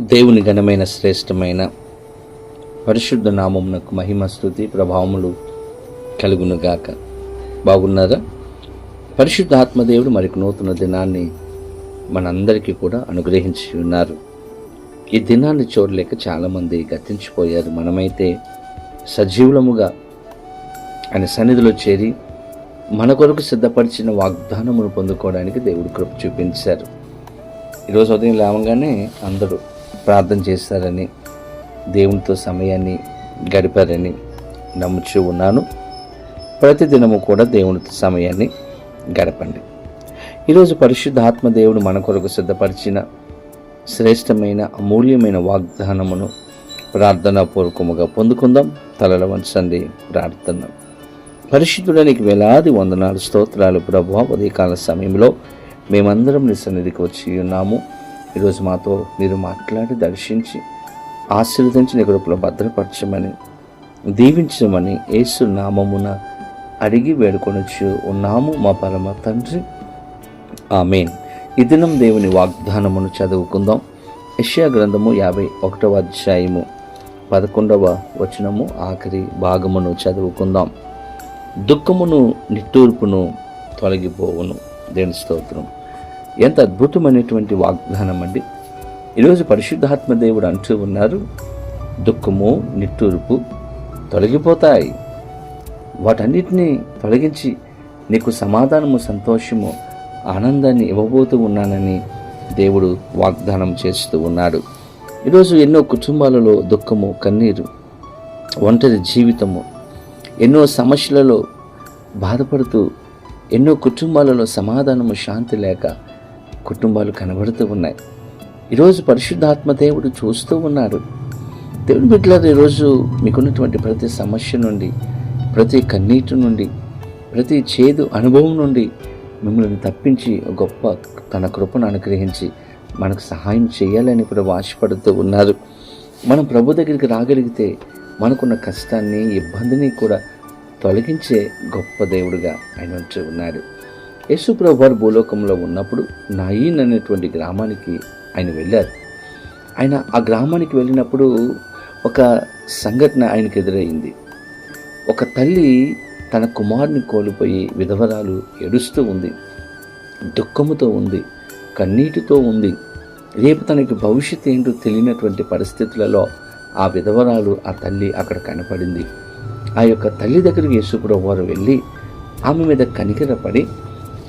దేవుని ఘనమైన శ్రేష్టమైన పరిశుద్ధ నామమునకు మహిమ స్థుతి ప్రభావములు కలుగునుగాక బాగున్నారా? పరిశుద్ధ ఆత్మదేవుడు మరికి నూతన దినాన్ని మనందరికీ కూడా అనుగ్రహించి ఉన్నారు. ఈ దినాన్ని చూడలేక చాలామంది గతించిపోయారు. మనమైతే సజీవులముగా ఆయన సన్నిధిలో చేరి మన కొరకు సిద్ధపరిచిన వాగ్దానమును పొందుకోవడానికి దేవుడు కృప చూపించారు. ఈరోజు ఉదయం లేవగానే అందరూ ప్రార్థన చేస్తారని దేవునితో సమయాన్ని గడిపారని నమ్ముచూ ఉన్నాను. ప్రతిదినము కూడా దేవునితో సమయాన్ని గడపండి. ఈరోజు పరిశుద్ధ ఆత్మదేవుడు మన కొరకు సిద్ధపరిచిన శ్రేష్టమైన అమూల్యమైన వాగ్దానమును ప్రార్థనాపూర్వకముగా పొందుకుందాం. తలల వంచండి ప్రార్థన. పరిశుద్ధుడానికి వేలాది వందనాలు స్తోత్రాలు ప్రభావ ఉదయకాల సమయంలో మేమందరం నీ సన్నిధికి వచ్చి ఉన్నాము. ఈరోజు మాతో మీరు మాట్లాడి దర్శించి ఆశీర్వదించి నీ కృపలో భద్రపరచమని దీవించమని యేసు నామమున అడిగి వేడుకొనొచ్చు ఉన్నాము మా పరమ తండ్రి. ఆమెన్. ఈ దినం దేవుని వాగ్దానమును చదువుకుందాం. యెషయా గ్రంథము యాభై ఒకటవ అధ్యాయము పదకొండవ వచనము ఆఖరి భాగమును చదువుకుందాం. దుఃఖమును నిట్టూర్పును తొలగిపోవును. దేని స్తోత్రం. ఎంత అద్భుతమైనటువంటి వాగ్దానం అండి. ఈరోజు పరిశుద్ధాత్మ దేవుడు అంటూ ఉన్నారు దుఃఖము నిట్టూర్పు తొలగిపోతాయి. వాటన్నిటినీ తొలగించి నీకు సమాధానము సంతోషము ఆనందాన్ని ఇవ్వబోతూ ఉన్నానని దేవుడు వాగ్దానం చేస్తూ ఉన్నాడు. ఈరోజు ఎన్నో కుటుంబాలలో దుఃఖము కన్నీరు ఒంటరి జీవితము ఎన్నో సమస్యలలో బాధపడుతూ ఎన్నో కుటుంబాలలో సమాధానము శాంతి లేక కుటుంబాలు కనబడుతూ ఉన్నాయి. ఈరోజు పరిశుద్ధాత్మ దేవుడు చూస్తూ ఉన్నాడు దేవుని బిడ్డలారు ఈరోజు మీకున్నటువంటి ప్రతి సమస్య నుండి ప్రతి కన్నీటి నుండి ప్రతి చేదు అనుభవం నుండి మిమ్మల్ని తప్పించి గొప్ప తన కృపను అనుగ్రహించి మనకు సహాయం చేయాలని కూడా వాసిపడుతూ ఉన్నారు. మనం ప్రభు దగ్గరికి రాగలిగితే మనకున్న కష్టాన్ని ఇబ్బందిని కూడా తొలగించే గొప్ప దేవుడుగా ఆయన ఉంటూ ఉన్నాడు యశుప్రభు వారు భూలోకంలో ఉన్నప్పుడు నాయీన్ అనేటువంటి గ్రామానికి ఆయన వెళ్ళారు. ఆయన ఆ గ్రామానికి వెళ్ళినప్పుడు ఒక సంఘటన ఆయనకు ఎదురయ్యింది ఒక తల్లి తన కుమారుని కోల్పోయి విధవరాలు ఏడుస్తూ ఉంది. దుఃఖముతో ఉంది. కన్నీటితో ఉంది. రేపు తనకి భవిష్యత్ ఏంటో తెలియనటువంటి పరిస్థితులలో ఆ విధవరాలు ఆ తల్లి అక్కడ కనపడింది. ఆ యొక్క తల్లి దగ్గరికి యేసుప్రభు వారు వెళ్ళి ఆమె మీద కనికరపడి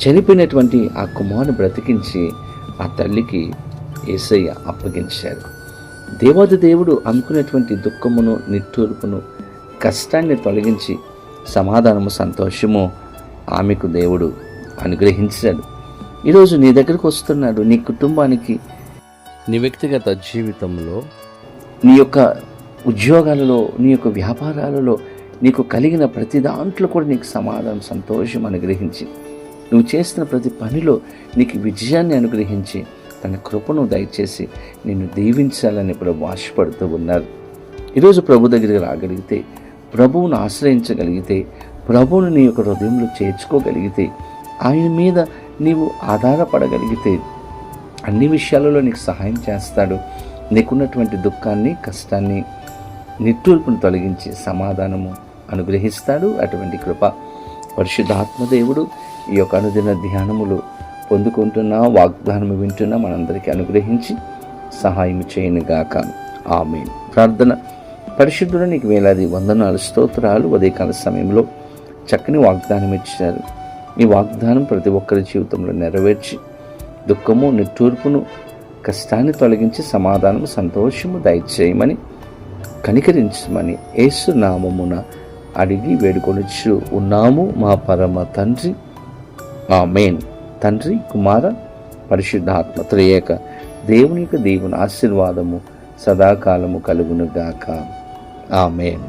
చనిపోయినటువంటి ఆ కుమారుని బ్రతికించి ఆ తల్లికి ఏసయ్య అప్పగించారు. దేవాది దేవుడు అనుకునేటువంటి దుఃఖమును నిట్టూర్పును కష్టాన్ని తొలగించి సమాధానము సంతోషము ఆమెకు దేవుడు అనుగ్రహించాడు. ఈరోజు నీ దగ్గరకు వస్తున్నాడు. నీ కుటుంబానికి నీ వ్యక్తిగత జీవితంలో నీ యొక్క ఉద్యోగాలలో నీ యొక్క వ్యాపారాలలో నీకు కలిగిన ప్రతి దాంట్లో కూడా నీకు సమాధానం సంతోషం అనుగ్రహించింది నువ్వు చేస్తున్న ప్రతి పనిలో నీకు విజయాన్ని అనుగ్రహించి తన కృపను దయచేసి నిన్ను దీవించాలని ప్రభు ఆశపడుతూ ఉన్నారు. ఈరోజు ప్రభు దగ్గరికి రాగలిగితే ప్రభువును ఆశ్రయించగలిగితే ప్రభువును నీ యొక్క హృదయంలో చేర్చుకోగలిగితే ఆయన మీద నీవు ఆధారపడగలిగితే అన్ని విషయాలలో నీకు సహాయం చేస్తాడు. నీకున్నటువంటి దుఃఖాన్ని కష్టాన్ని నిట్టూర్పును తొలగించి సమాధానము అనుగ్రహిస్తాడు అటువంటి కృప. పరిశుద్ధాత్మదేవుడు ఈ యొక్క అనుదిన ధ్యానములు పొందుకుంటున్నా వాగ్దానము వింటున్నా మనందరికీ అనుగ్రహించి సహాయం చేయనుగాక ఆమె ప్రార్థన. పరిశుద్ధుడు నీకు వేలాది వందనాలు స్తోత్రాలు ఉదయకాల సమయంలో చక్కని వాగ్దానం ఇచ్చారు. ఈ వాగ్దానం ప్రతి ఒక్కరి జీవితంలో నెరవేర్చి దుఃఖము నిట్టూర్పును కష్టాన్ని తొలగించి సమాధానము సంతోషము దయచేయమని కనికరించమని ఏసునామమున అడిగి వేడుకొనిచ్చు ఉన్నాము మా పరమ తండ్రి. ఆ మెయిన్ తండ్రి కుమార పరిశుద్ధాత్మ త్రేయక దేవుని యొక్క దేవుని ఆశీర్వాదము సదాకాలము కలుగునుగాక. మెయిన్